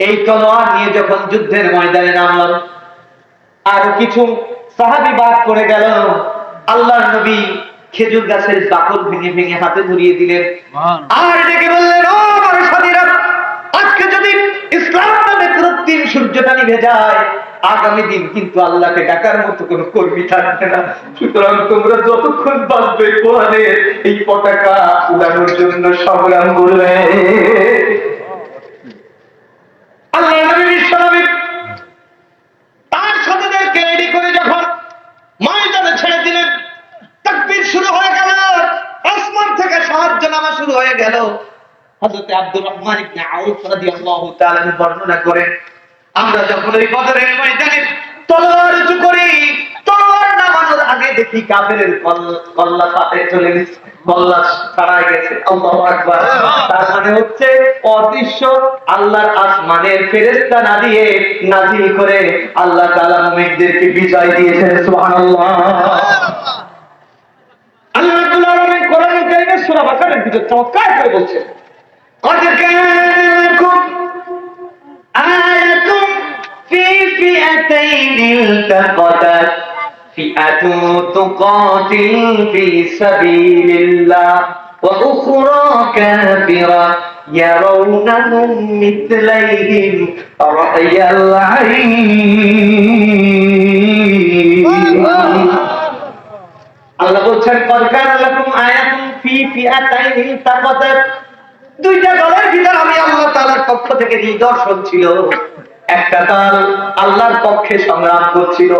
এই তলোয়ার নিয়ে যখন যুদ্ধের ময়দানে নামলাম আর কিছু সাহাবি বাদ করে গেল আল্লাহর নবী খেজুর গাছের বাকল ভেঙে ভেঙে হাতে ধরিয়ে দিলেন। আর ডেকে বললেন ও আমার সাথীরা আজকে যদি ইসলাম নামে কৃত্রিম সূর্যটা নিভে যায় আগামী দিন কিন্তু আল্লাহকে ডাকার মতো কোন কর্মী থাকবে না। সুতরাং তোমরা যতক্ষণ বাঁচবে কোরআনের এই পতাকা উড়ানোর জন্য সংগ্রাম করবে। আমরা যখন ওই বদরের ময়দানে তলোয়ার উঁচু করি, তলোয়ার নামানোর আগে দেখি কাফেরের কল্লা পাতে চলে গেছে। কল্লা ছাড়া গেছে আল্লাহু আকবার তার মানে হচ্ছে অদৃশ্য আল্লাহর আসমানের ফেরেশতা না দিয়ে নাজিল করে আল্লাহ তাআলা মুমিনদেরকে বিজয় দিয়েছেন সুবহানাল্লাহ আল্লাহ রাব্বুল আলামিন কোরআনুল কারীমের সূরা বাকারার ভিতর চমৎকার করে বলছেন قد كان لكم آية في فئتين التقتا فئة تقاتل في سبيل الله وأخرى كافرة يرونهم مثليهم رأي العين আল্লাহ বলছেন করকান লাকুম আয়াতুন ফি ফিআতাইনি তাকাতাত দুইটা দলের ভিতর আমি আল্লাহ তাআলার পক্ষ থেকে নিদর্শন ছিল একটা দল আল্লাহর পক্ষে সংগ্রাম করছিল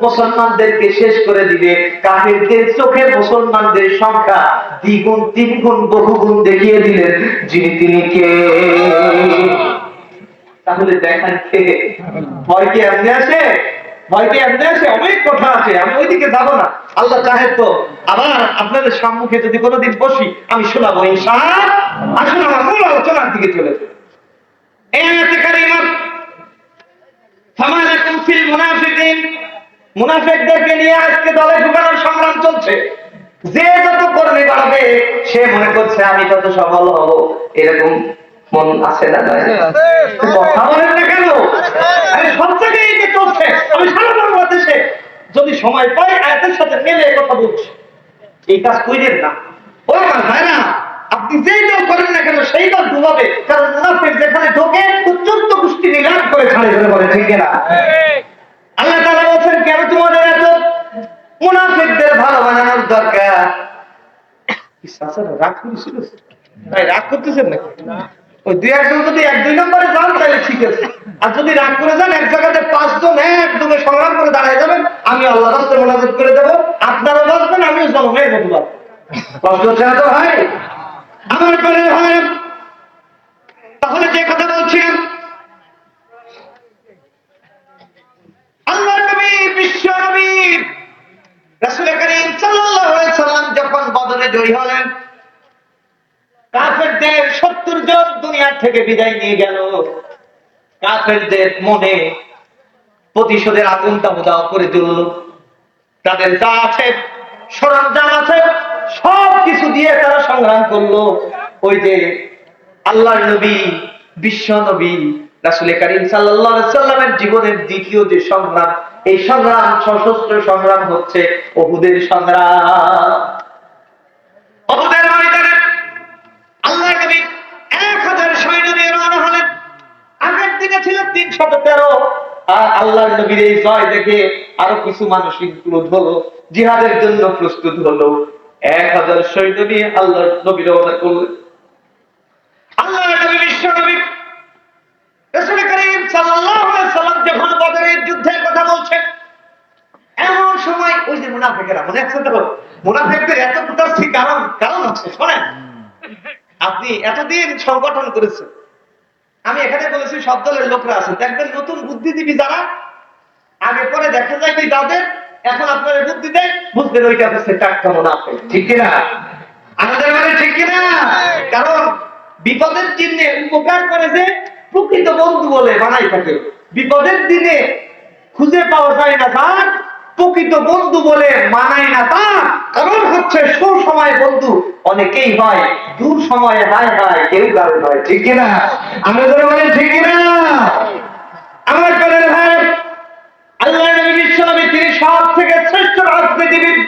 মুসলমানদেরকে শেষ করে দিবে কাফেরদের চোখে মুসলমানদের সংখ্যা দ্বিগুণ তিনগুণ বহুগুণ দেখিয়ে দিলেন যিনি তিনি কে তাহলে দেখান কে ভয় কি এমনি ভয় কি এমনি আসে অনেক কথা আছে, আমি ওইদিকে যাব না। আল্লাহ চাহে তো, আবার আপনাদের সম্মুখে যদি কোনোদিন বসি, আমি শোনাবো ইনশাআল্লাহ আসুন, আমার মূল আলোচনার দিকে চলে নিয়ে আজকে দলে ঢুকানোর সংগ্রাম চলছে। যে যত কর্মী বাড়াবে, সে মনে করছে, আমি তত সফল হব, এরকম মন আছে না নয়? কথা বলেন না কেন? আরে সব জায়গায় এই যে চলছে আমি সারা বাংলাদেশে যদি সময় পাই আয়াতের সাথে মেলে কথা বলছি। এই কাজ কইলেন না। ভাইরা আপনি যেই দল করেন না কেন সেই দল ডুবাবে। কারণ মুনাফিক যেখানে ঢোকে তো চোদ্দ গোষ্ঠী নিলাম করে ছাড়ে বলে ঠিক না আল্লাহ তাআলা বলছেন কেন তোমাদের এত মুনাফিকদের ভালো বানানোর দরকার? কি রাগ করেছিল? রাগ করতেছেন নাকি? ওই দুই একজন যদি এক দুই নম্বরে যান, তাহলে ঠিক আছে। আর যদি রাগ করে যান, এক জায়গাতে পাঁচজন একদমে সংগ্রাম করে দাঁড়ায় যাবেন, আমি আল্লাহ রাস্তে মোনাজাত করে দেবো। আপনারা বাঁচবেন, আমিও জনমের মতো বাঁচবো। কষ্ট হচ্ছে তো ভাই? আমার পরে ভাই, তাহলে যে কথা বলছিলাম আল্লাহ নবী, বিশ্ব নবী রাসূল করিম সাল্লাল্লাহু আলাইহি সাল্লাম যখন বদরে জয়ী হলেন কাফেরদের সত্তর জন দুনিয়ার থেকে বিদায় নিয়ে গেল। কাফেরদের মনে প্রতিশোধের আগুনটা উদাও করে দিল। তাদের যা আছে, সরঞ্জাম আছে, সব কিছু দিয়ে তারা সংগ্রাম করল। ওই যে আল্লাহর নবী, বিশ্ব নবী, রাসুল করিম সাল্লামের জীবনের দ্বিতীয় যে সংগ্রাম, এই সংগ্রাম সশস্ত্র সংগ্রাম হচ্ছে ওহুদের সংগ্রাম ওহুদের ময়দানে আল্লাহ নবী এক হাজার সৈন্য নিয়ে রওনা হলেন আগের দিনে ছিল তিনশত তেরো আর আল্লাহর নবীর এই জয় দেখে আরও কিছু মানসিক ক্রোধ হলো, জিহাদের জন্য প্রস্তুত হলো। এক হাজার সৈন্য নিয়ে আল্লাহর করলেন। আল্লাহ নবী বিশ্ব নবী। রাসূল করিম সাল্লাল্লাহু আলাইহি সাল্লাম যখন বদরের যুদ্ধের কথা বলছেন, এমন সময় ওই যে মুনাফিকেরা, মনে আছে তো? মুনাফিকদের এত কুটাচ্ছি কারণ কারণ আছে আপনি এতদিন সংগঠন করেছেন আমি এখানে বলেছি, সব দলের লোকরা আছে। দেখবেন নতুন বুদ্ধিজীবী যারা, আগে পরে দেখা যায় যে যাদের এখন আপনার বুদ্ধি দেয়, বুঝবেন ওইটা হচ্ছে টাটকা মুনাফিক ঠিক কিনা? আমাদের মানে ঠিক কিনা? কারণ বিপদের চিহ্নে উপকার করে যে প্রকৃত বন্ধু বলে বানাই থাকে। বিপদের দিনে খুঁজে পাওয়া যায় না যার প্রকৃত বন্ধু বলে মানায় না তা। কারণ হচ্ছে সুসময় বন্ধু অনেকেই হয় দূর সময়ে হায় হায় কেউ কারণ হয় ঠিক কিনা? আমরা ধরে বলেন, ঠিক কিনা? আমার কারণ ভাই, আল্লাহ নবী বিশ্বনবী তিনি সব থেকে শ্রেষ্ঠ রাজনীতিবিদ।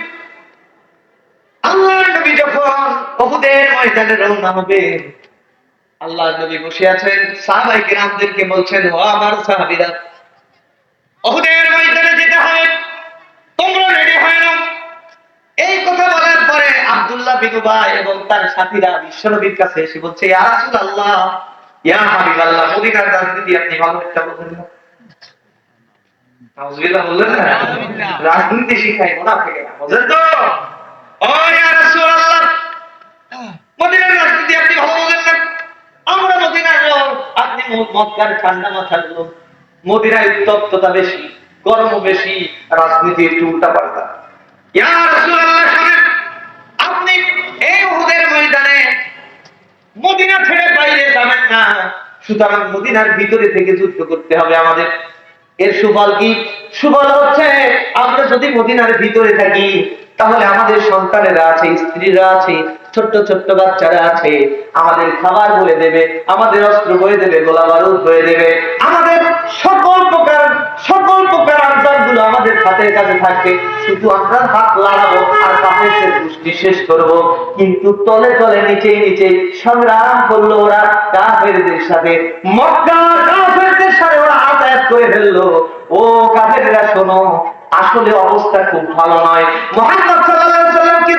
আল্লাহ নবী যখন বহুদের ময়দানে রওনা হবে আল্লাহ নবী বসে আছেন সাহাবাই কিরামদেরকে বলছেন, ও আমার সাহাবীরা, বহুদের আব্দুল্লাহ এবং তার সাথীরা কাছে এসে বলছে আপনি না। মক্কার ঠান্ডা মাথার লোক। উত্তপ্ততা বেশি গরম বেশি, রাজনীতি একটু উল্টা পাল্টা শুনেন আপনি এই উহুদের ময়দানে মদিনা ছেড়ে বাইরে যাবেন না, সুতরাং মদিনার ভিতরে থেকে যুদ্ধ করতে হবে আমাদের। এর সুফল কি? সুফল হচ্ছে, আমরা যদি মদিনার ভিতরে থাকি, তাহলে আমাদের সন্তানেরা আছে, স্ত্রীরা আছে ছোট্ট ছোট্ট বাচ্চারা আছে, আমাদের খাবার বলে দেবে, আমাদের অস্ত্র বয়ে দেবে, গোলা বারুদ বয়ে দেবে। আমাদের সকল প্রকার সকল প্রকার আনসারগুলো আমাদের হাতের কাছে থাকবে। শুধু আমরা হাত লাগাবো আর কাপড়ের পুষ্টি শেষ করব। কিন্তু তলে তলে, নিচে নিচে সংগ্রাম করল ওরা কাফেরদের সাথে। মক্কা কাফেরদের সাথে ওরা আদায়াত করে ফেলল। ও কাফেররা শোনো, আসলে অবস্থা খুব ভালো নয়। মোহাম্মদ সাল্লাল্লাহু আলাইহি সাল্লামকে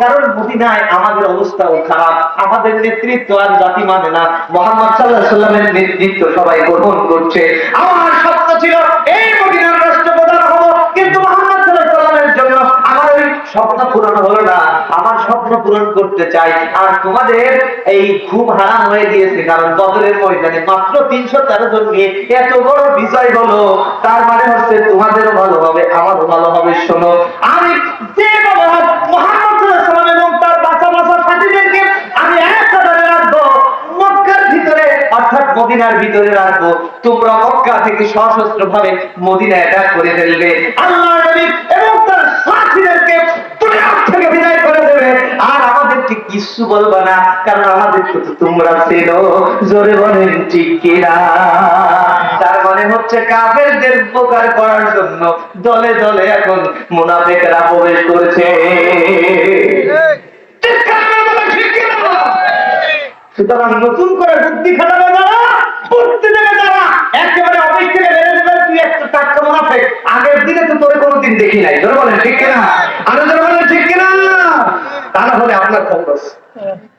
কারণ মদিনায় আমাদের অবস্থাও খারাপ। আমাদের নেতৃত্ব আর জাতি মানে না। মোহাম্মদ সাল্লাহ সাল্লামের নেতৃত্ব সবাই গ্রহণ করছে। আমার স্বপ্ন ছিল এই মদিনার রাষ্ট্রপ্রধান হব, কিন্তু মোহাম্মদ সাল্লাহ সাল্লামের জন্য আমার ওই স্বপ্ন পূরণ হলো না। আমার স্বপ্ন পূরণ করতে চাই। আর তোমাদের এই ঘুম হারাম হয়ে গিয়েছে, কারণ বদলের ময়দানে মাত্র তিনশো তেরো জন নিয়ে এত বড় বিজয় হলো। তার মানে হচ্ছে তোমাদেরও ভালো হবে, আমারও ভালো হবে। শোনো, আমি যে মদিনার ভিতরে রাখব। তোমরা মক্কা থেকে সশস্ত্র ভাবে মদিনা অ্যাটাক করে ফেলবে। আল্লাহ নবী এবং তার সাথীদেরকে থেকে বিদায় করে দেবে। আর আমাদেরকে কিছু না, কারণ তো তোমরা চেনো। জোরে বলেন, ঠিক কিনা? তার মানে হচ্ছে কাফেরদের উপকার করার জন্য দলে দলে এখন মুনাফেকরা প্রবেশ করেছে? সুতরাং নতুন করে বুদ্ধি দেবে যারা আগের দিনে তো কোনোদিন দেখি নাই। বলেন, ঠিক কিনা? আরও বলেন, ঠিক কিনা? হলে আপনার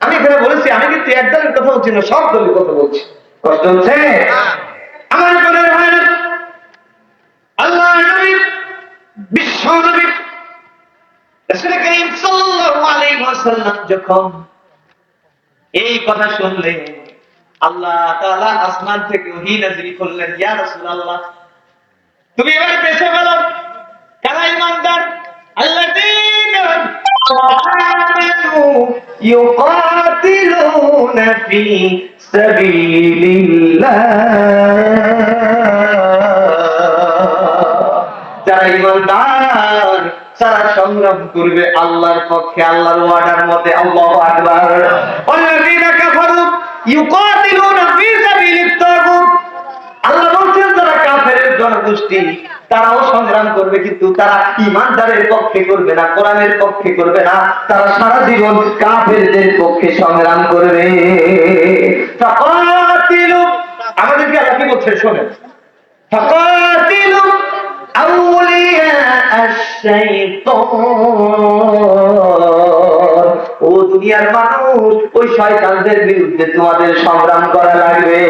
আমি এখানে বলেছি, আমি কিন্তু কথা বলছি না, সব দলের কথা বলছি। কষ্ট হচ্ছে আমার আল্লাহ নবী, বিশ্ব নবী, রাসূল সাল্লাল্লাহু আলাইহি ওয়াসাল্লাম যখন এই কথা শুনলেন আল্লাহ তাআলা আসমান থেকে নাযিল করলেন, ইয়া রাসূলুল্লাহ। তুমি এবার বেঁচে গেল কারা ইমানদার আল্লাযীনা সংগ্রাম করবে আল্লাহর পক্ষে, আল্লাহর ওয়ার্ডার মতে আল্লাহু আকবার। ইউকাতিলুনা আল্লাহ বলছেন, যারা জনগোষ্ঠী, তারাও সংগ্রাম করবে, কিন্তু তারা ইমানদারের পক্ষে করবে না, কোরআনের পক্ষে করবে না। তারা সারা জীবন কাফেরদের পক্ষে সংগ্রাম করবে। আমাদেরকে আল্লাহ কি বলছে শোনে আউলিয়া আশ-শাইতান। ও দুনিয়ার মানুষ, ওই শয়তানদের বিরুদ্ধে তোমাদের সংগ্রাম করা লাগবে।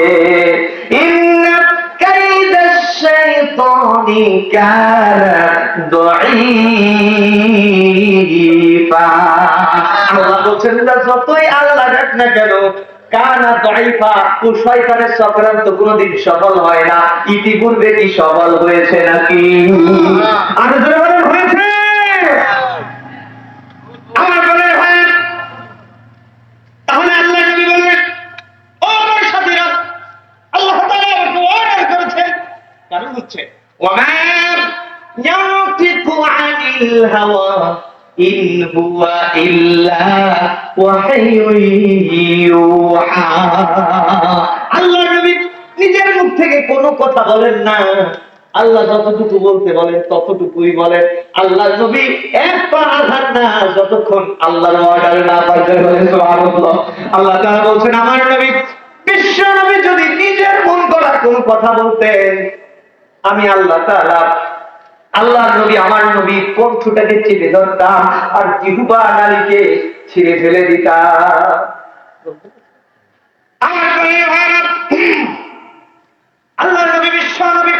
আল্লাহ বলছেন সফল হয় না ইতিপূর্বে কি সফল হয়েছে নাকি আর আল্লাহ নবী নিজের মুখ থেকে কোনো কথা বলেন না। আল্লাহ যতটুকু বলতে বলেন, ততটুকুই বলেন। আল্লাহ নবী এক পা আঘাত না, যতক্ষণ আল্লাহর অর্ডার না সুবহানাল্লাহ। আল্লাহ তাআলা বলছেন, আমার নবী, বিশ্ব নবী যদি নিজের মন করা কোন কথা বলতেন, আমি আল্লাহ তাআলা আল্লাহ নবী আমার নবী কণ্ঠটাকে চেপে ধরতাম আর জিহুবা নারীকে ছিঁড়ে ফেলে দিতাম। আল্লাহ নবী বিশ্ব নবী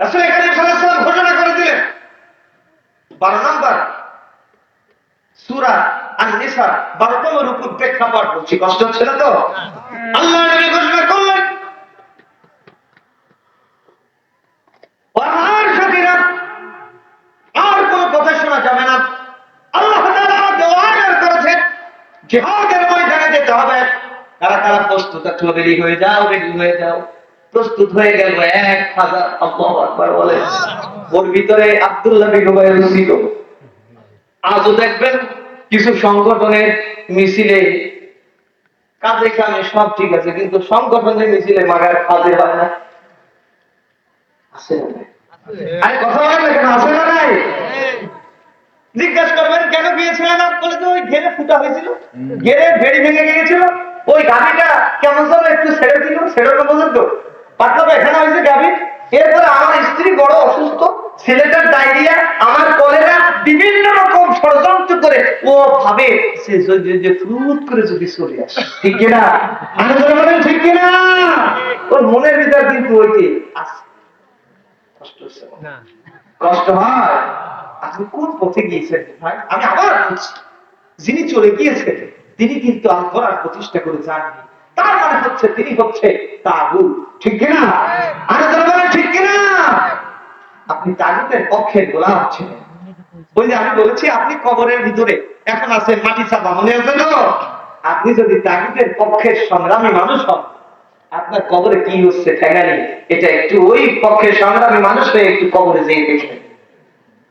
রাসূল কারীম সাল্লাল্লাহু ঘোষণা করে দিলেন বারো নম্বর সূরা আন-নিসা বারোতম রূপুর প্রেক্ষাপট বলছি কষ্ট হচ্ছে না তো? আল্লাহ নবী ঘোষণা করলেন আর সাথীরা আর কোন কথা শোনা যাবে না আল্লাহ তাআলা দেওয়ার করেছে জিহাদের ময়দানে যেতে হবে। তারা তারা প্রস্তুত আছো রেডি হয়ে যাও রেডি হয়ে যাও। প্রস্তুত হয়ে গেল এক হাজার, আল্লাহু আকবার বলে। ওর ভিতরে আব্দুল্লাহ বিন উবাইর ছিল। আজও দেখবেন কিছু সংগঠনের মিছিলে কাজে কামে সব ঠিক আছে, কিন্তু সংগঠনের মিছিলে মাগার কাজে হয় না। আছে না আরে কথা বলেন না কেন? না নাই? জিজ্ঞাসা করবেন কেন গিয়েছিলেন? না বলে তো ওই ঘেরে ফুটা হয়েছিল। ঘেরে ভেড়ি ভেঙে গিয়েছিল। ওই গাভিটা কেমন যেন একটু ছেড়ে দিল ছেড়ে পর্যন্ত পাতলা এখানে হয়েছে গাভি। এরপরে আমার স্ত্রী বড় অসুস্থ ছেলেটার ডায়রিয়া আমার কলেরা বিভিন্ন রকম ষড়যন্ত্র করে। ও ভাবে সে যে ফ্রুত করে যদি চলে আসে। ঠিক কিনা? বলেন ঠিক কিনা? ওর মনের ভিতর কিন্তু ওইটি আছে। কষ্ট হয়? আপনি কোন পথে গিয়েছেন ভাই? আমি আবার বলছি যিনি চলে গিয়েছেন, তিনি কিন্তু আর করার প্রতিষ্ঠা করে যাননি। তার মানে হচ্ছে তিনি হচ্ছে তাগুত। ঠিক কিনা? আরে বলেন ঠিক কিনা? আপনি তাগুতের পক্ষের গোলাম ছিলেন। ওই যে আমি বলেছি, আপনি কবরের ভিতরে, এখন আছেন মাটি চাপা মনে আছে তো? আপনি যদি তাগুতের পক্ষের সংগ্রামী মানুষ হন, আপনার কবরে কি হচ্ছে ঠেঙানি এটা একটু ওই পক্ষের সংগ্রামী মানুষ হয়ে একটু কবরে যেয়ে দেখবেন